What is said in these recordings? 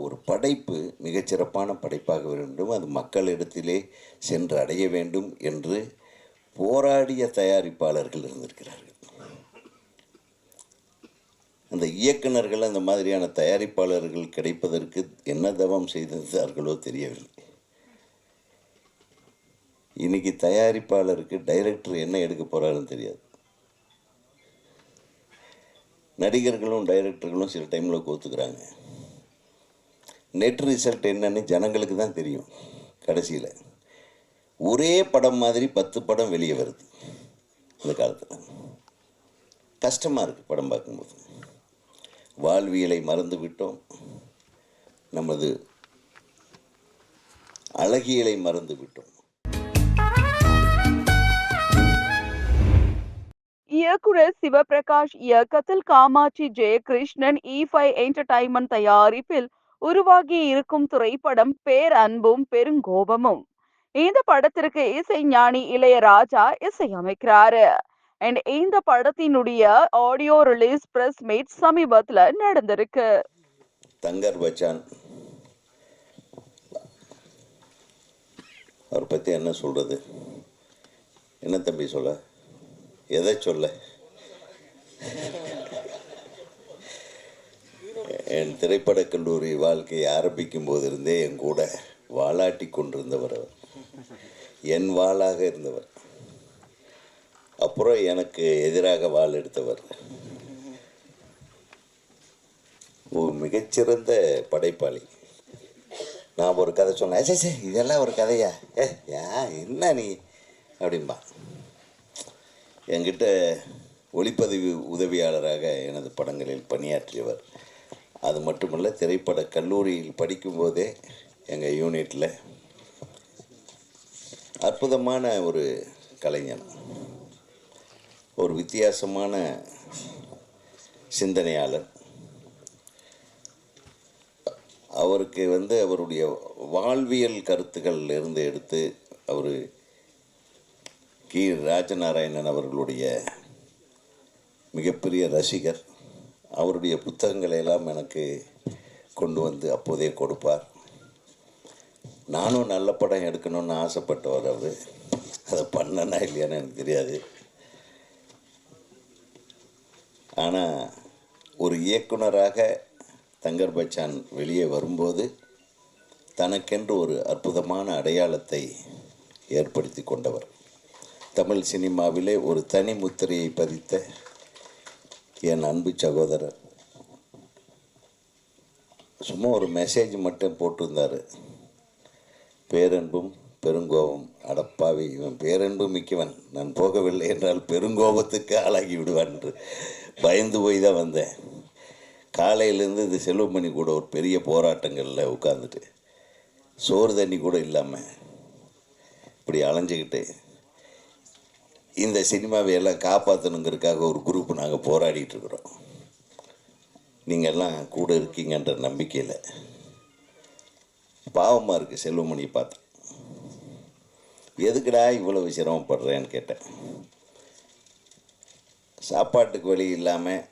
ஒரு படைப்பு மிகச்சிறப்பான படைப்பாக வேண்டும். அது மக்களிடத்திலே சென்று அடைய வேண்டும் என்று போராடிய தயாரிப்பாளர்கள் இருந்திருக்கிறார்கள். அந்த இயக்குநர்கள் அந்த மாதிரியான தயாரிப்பாளர்கள் கிடைப்பதற்கு என்ன தவம் செய்திருந்தார்களோ தெரியவில்லை. இன்னைக்கு தயாரிப்பாளருக்கு டைரக்டர் என்ன எடுக்க போறாருன்னு தெரியாது. நடிகர்களும் டைரக்டர்களும் சில டைமில் கோத்துக்கிறாங்க. நெட் ரிசல்ட் என்னன்னு ஜனங்களுக்கு தான் தெரியும் கடைசியில். ஒரே படம் மாதிரி பத்து படம் வெளியே வருது இந்த காலத்தில். கஷ்டமாக இருக்குது படம் பார்க்கும்போது. வாழ்வியலை மறந்து விட்டோம். நமது அழகியலை மறந்து விட்டோம். இயக்குனர் சிவபிரகாஷ் இயக்கத்தில் Kamakshi Jayakrishnan E five entertainment தயாரிப்பில் உருவாகி இருக்கும் திரைப்படம் பேரன்பும் பெருங்கோபமும் இந்த படத்திற்கு இசை ஞானி இளையராஜா இசையமைக்கிறாரு. அண்ட் இந்த படத்தினுடைய ஆடியோ ரிலீஸ் பிரஸ் மீட் சமீபத்துல நடந்திருக்கு. தங்கர் பச்சான். அவர் பற்றி என்ன சொல்கிறது என்ன தம்பி சொல்ல? எதை சொல்ல? என் திரைப்படக் கல்லூரி வாழ்க்கையை ஆரம்பிக்கும் போதிருந்தே என் கூட வாளாட்டி கொண்டிருந்தவர் அவர். என் வாளாக இருந்தவர். அப்புறம் எனக்கு எதிராக வாள் எடுத்தவர். ஒரு மிகச்சிறந்த படைப்பாளி. நான் ஒரு கதை சொன்னேன். சே சே இதெல்லாம் ஒரு கதையா? ஏ ஏன் என்ன நீ? அப்படிம்பா என்கிட்ட ஒளிப்பதிவு உதவியாளராக எனது படங்களில் பணியாற்றியவர் அது மட்டுமல்ல திரைப்பட கல்லூரியில் படிக்கும்போதே எங்கள் யூனிட்டில் அற்புதமான ஒரு கலைஞன். ஒரு வித்தியாசமான சிந்தனையாளர். அவருக்கு வந்து அவருடைய வாழ்வியல் கருத்துக்கள் இருந்து எடுத்து அவர் கி. ராஜநாராயணன் அவர்களுடைய மிகப்பெரிய ரசிகர். அவருடைய புத்தகங்களை எல்லாம் எனக்கு கொண்டு வந்து அப்போதே கொடுப்பார். நானும் நல்ல படம் எடுக்கணும்னு ஆசைப்பட்டவர் அவர். அதை பண்ணனா இல்லையான்னு எனக்கு தெரியாது. ஆனால் ஒரு இயக்குனராக தங்கர் பச்சான் வெளியே வரும்போது தனக்கென்று ஒரு அற்புதமான அடையாளத்தை ஏற்படுத்தி கொண்டவர். தமிழ் சினிமாவிலே ஒரு தனி முத்திரையை பதித்த என் அன்பு சகோதரர். சும்மா ஒரு மெசேஜ் மட்டும் போட்டிருந்தார். பேரன்பும் பெருங்கோபம். அடப்பாவி இவன் பேரன்பு மிக்கவன். நான் போகவில்லை என்றால் பெருங்கோபத்துக்கு ஆளாகி விடுவான் என்று பயந்து போய் தான் வந்தேன். காலையிலேருந்து இது செல்வமணி கூட ஒரு பெரிய போராட்டங்களில் உட்காந்துட்டு சோறு தண்ணி கூட இல்லாமல் இப்படி அலைஞ்சிக்கிட்டு இந்த சினிமாவை எல்லாம் காப்பாற்றணுங்கிறதுக்காக ஒரு குரூப் நாங்கள் போராடிட்டு இருக்கிறோம். நீங்கள் எல்லாம் கூட இருக்கீங்கன்ற நம்பிக்கையில். பாவமாக இருக்குது செல்வமணியை பார்த்தேன் எதுக்குடா இவ்வளவு சிரமப்படுறேன்னு கேட்டேன். சாப்பாட்டுக்கு வழி இல்லாமல்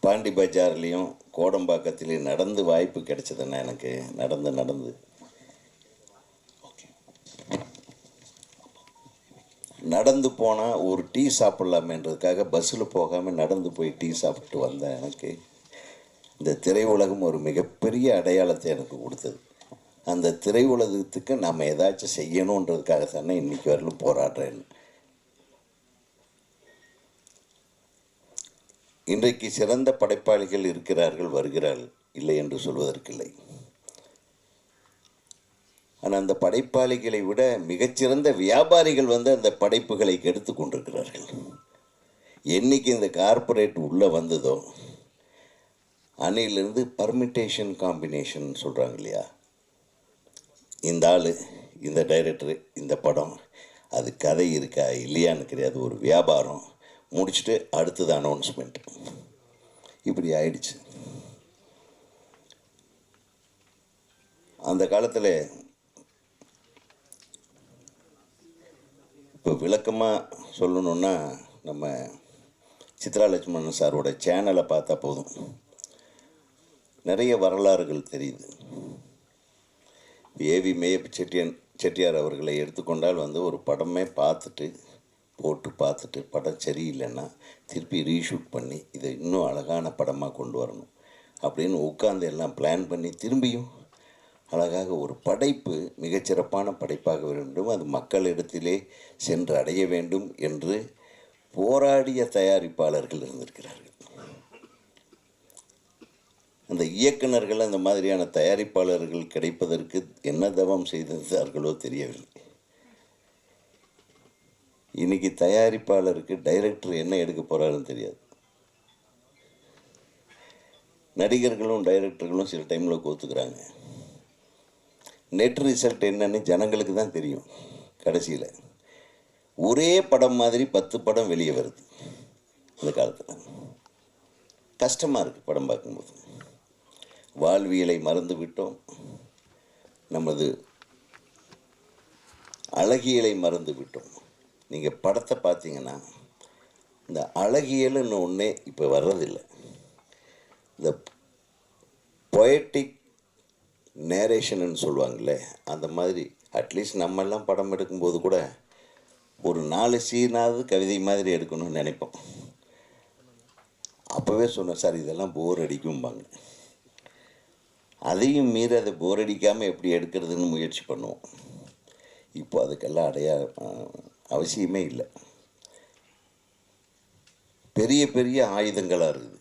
பாண்டி பஜார்லேயும் கோடம்பாக்கத்துலேயும் நடந்து வாய்ப்பு கிடைச்சதுண்ணா எனக்கு நடந்து நடந்து நடந்து போனால் ஒரு டீ சாப்பிட்லாமேன்றதுக்காக பஸ்ஸில் போகாமல் நடந்து போய் டீ சாப்பிட்டு வந்தேன் எனக்கு. இந்த திரையுலகம் ஒரு மிகப்பெரிய அடையாளத்தை எனக்கு கொடுத்தது. அந்த திரையுலகத்துக்கு நாம் ஏதாச்சும் செய்யணுன்றதுக்காக தானே இன்றைக்கி வரலும் போராடுறேன். இன்றைக்கு சிறந்த படைப்பாளிகள் இருக்கிறார்கள் வருகிறார்கள் இல்லை என்று சொல்வதற்கில்லை. ஆனால் அந்த படைப்பாளிகளை விட மிகச்சிறந்த வியாபாரிகள் வந்து அந்த படைப்புகளை கெடுத்து கொண்டிருக்கிறார்கள். என்னைக்கு இந்த கார்ப்பரேட் உள்ளே வந்ததோ அன்னையிலேருந்து பர்மிட்டேஷன் காம்பினேஷன் சொல்கிறாங்க இல்லையா? இந்த ஆள் இந்த டைரக்டர் இந்த படம் அது கதை இருக்கா இல்லையான்னு கிடையாது ஒரு வியாபாரம் முடிச்சுட்டு அடுத்தது அனௌன்ஸ்மெண்ட் இப்படி ஆயிடுச்சு. அந்த காலத்தில் இப்போ விளக்கமாக சொல்லணுன்னா நம்ம சித்ரா லட்சுமணன் சாரோட சேனலை பார்த்தா போதும். நிறைய வரலாறுகள் தெரியுது. ஏவி மேயப் செட்டியன் செட்டியார் அவர்களை எடுத்துக்கொண்டால் வந்து ஒரு படமே பார்த்துட்டு போட்டு பார்த்துட்டு படம் சரியில்லைன்னா திருப்பி ரீஷூட் பண்ணி இதை இன்னும் அழகான படமாக கொண்டு வரணும். அப்படின்னு உட்காந்து எல்லாம் பிளான் பண்ணி திரும்பியும் அழகாக ஒரு படைப்பு மிகச்சிறப்பான படைப்பாக வேண்டும். அது மக்களிடத்திலே சென்று அடைய வேண்டும் என்று போராடிய தயாரிப்பாளர்கள் இருந்திருக்கிறார்கள். அந்த இயக்குனர்கள் அந்த மாதிரியான தயாரிப்பாளர்கள் கிடைப்பதற்கு என்ன தவம் செய்திருந்தார்களோ தெரியவில்லை. இன்னைக்கு தயாரிப்பாளருக்கு டைரக்டர் என்ன எடுக்க போகிறாருன்னு தெரியாது. நடிகர்களும் டைரக்டர்களும் சில டைமில் கோத்துக்கிறாங்க. நெட் ரிசல்ட் என்னன்னு ஜனங்களுக்கு தான் தெரியும் கடைசியில். ஒரே படம் மாதிரி பத்து படம் வெளியே வருது இந்த காலத்தில். கஷ்டமாக இருக்குது படம் பார்க்கும்போது. வாழ்வியலை மறந்து விட்டோம். நமது அழகியலை மறந்து விட்டோம். நீங்கள் படத்தை பார்த்தீங்கன்னா இந்த அழகியல்னு ஒன்றே இப்போ வர்றதில்லை. இந்த பொயட்டிக் நேரேஷன்னு சொல்லுவாங்களே அந்த மாதிரி அட்லீஸ்ட் நம்மெல்லாம் படம் எடுக்கும்போது கூட ஒரு நாலு சீனாவது கவிதை மாதிரி எடுக்கணும்னு நினைப்போம். அப்போவே சொன்னேன் சார் இதெல்லாம் போர் அடிக்கும்பாங்க. அதையும் மீறி அதை போர் அடிக்காமல் எப்படி எடுக்கிறதுன்னு முயற்சி பண்ணுவோம். இப்போ அதுக்கெல்லாம் அடையா அவசியமே இல்லை. பெரிய பெரிய ஆயுதங்களாக இருக்குது.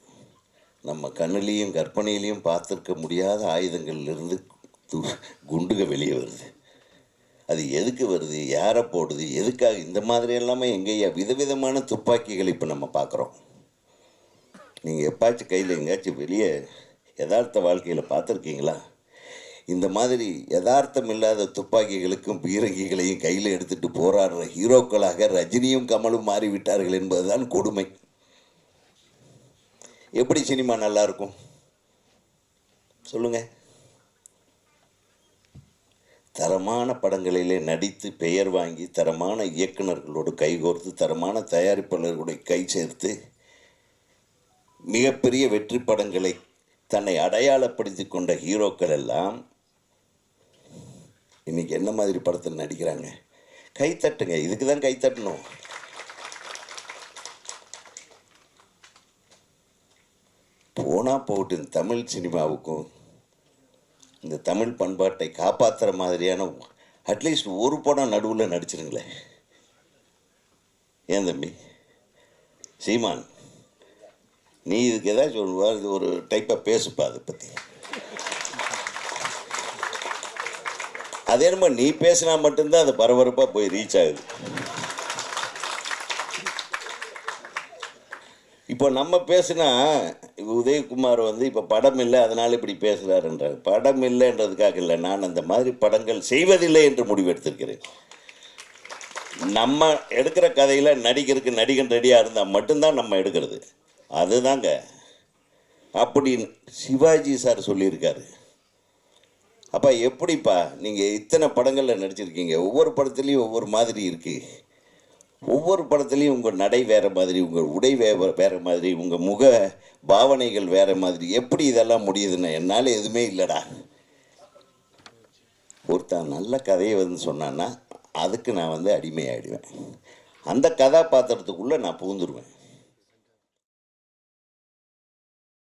நம்ம கண்ணுலேயும் கற்பனையிலையும் பார்த்துருக்க முடியாத ஆயுதங்கள்லேருந்து து குண்டுக வெளியே வருது. அது எதுக்கு வருது? யாரை போடுது? எதுக்காக? இந்த மாதிரி எல்லாமே எங்கேயா? விதவிதமான துப்பாக்கிகள் இப்போ நம்ம பார்க்குறோம். நீங்கள் எப்பாச்சும் கையில் எங்கேயாச்சும் வெளியே யதார்த்த வாழ்க்கையில் பார்த்துருக்கீங்களா? இந்த மாதிரி யதார்த்தம் இல்லாத துப்பாக்கிகளுக்கும் பீரங்கிகளையும் கையில் எடுத்துகிட்டு போராடுற ஹீரோக்களாக ரஜினியும் கமலும் மாறிவிட்டார்கள் என்பதுதான் கொடுமை. எப்படி சினிமா நல்லா இருக்கும் சொல்லுங்க. தரமான படங்களிலே நடித்து பெயர் வாங்கி தரமான இயக்குனர்களோடு கைகோர்த்து தரமான தயாரிப்பாளர்களுடைய கை சேர்த்து மிகப்பெரிய வெற்றி படங்களை தன்னை அடையாளப்படுத்தி கொண்ட ஹீரோக்கள் எல்லாம் இன்னைக்கு என்ன மாதிரி படத்தில் நடிக்கிறாங்க? கைத்தட்டுங்க இதுக்கு தான் கைத்தட்டணும் போனால் போகட்டும் தமிழ் சினிமாவுக்கும் இந்த தமிழ் பண்பாட்டை காப்பாற்றுற மாதிரியான அட்லீஸ்ட் ஒரு படம் நடுவில் நடிச்சிருங்களேன். ஏன் தம்பி? சீமான் நீ இதுக்கு ஏதாச்சும் சொல்லுவா? இது ஒரு டைப்பாக பேசுப்பா அதை பற்றி அதே நம்ம நீ பேசினா மட்டும்தான் அது பரபரப்பாக போய் ரீச் ஆகுது. இப்போ நம்ம பேசுனா உதயகுமார் வந்து இப்போ படம் இல்லை அதனால் இப்படி பேசுகிறாருன்றார் படம் இல்லைன்றதுக்காக இல்லை நான் அந்த மாதிரி படங்கள் செய்வதில்லை என்று முடிவெடுத்திருக்கிறேன். நம்ம எடுக்கிற கதையில் நடிகருக்கு நடிகன் ரெடியாக இருந்தால் மட்டும்தான் நம்ம எடுக்கிறது. அதுதாங்க. அப்படின்னு சிவாஜி சார் சொல்லியிருக்காரு. அப்பா எப்படிப்பா? நீங்கள் இத்தனை படங்களில் நடிச்சிருக்கீங்க. ஒவ்வொரு படத்துலேயும் ஒவ்வொரு மாதிரி இருக்குது ஒவ்வொரு படத்துலேயும் உங்கள் நடை வேறு மாதிரி உங்கள் உடை வே வேறு மாதிரி உங்கள் முக பாவனைகள் வேறு மாதிரி. எப்படி இதெல்லாம் முடியுதுன்னா என்னால் எதுவுமே இல்லைடா. ஒருத்தன் நல்ல கதையை வந்து சொன்னான்னா அதுக்கு நான் வந்து அடிமையாகிடுவேன் அந்த கதாபாத்திரத்துக்குள்ளே நான் புகுந்துருவேன்.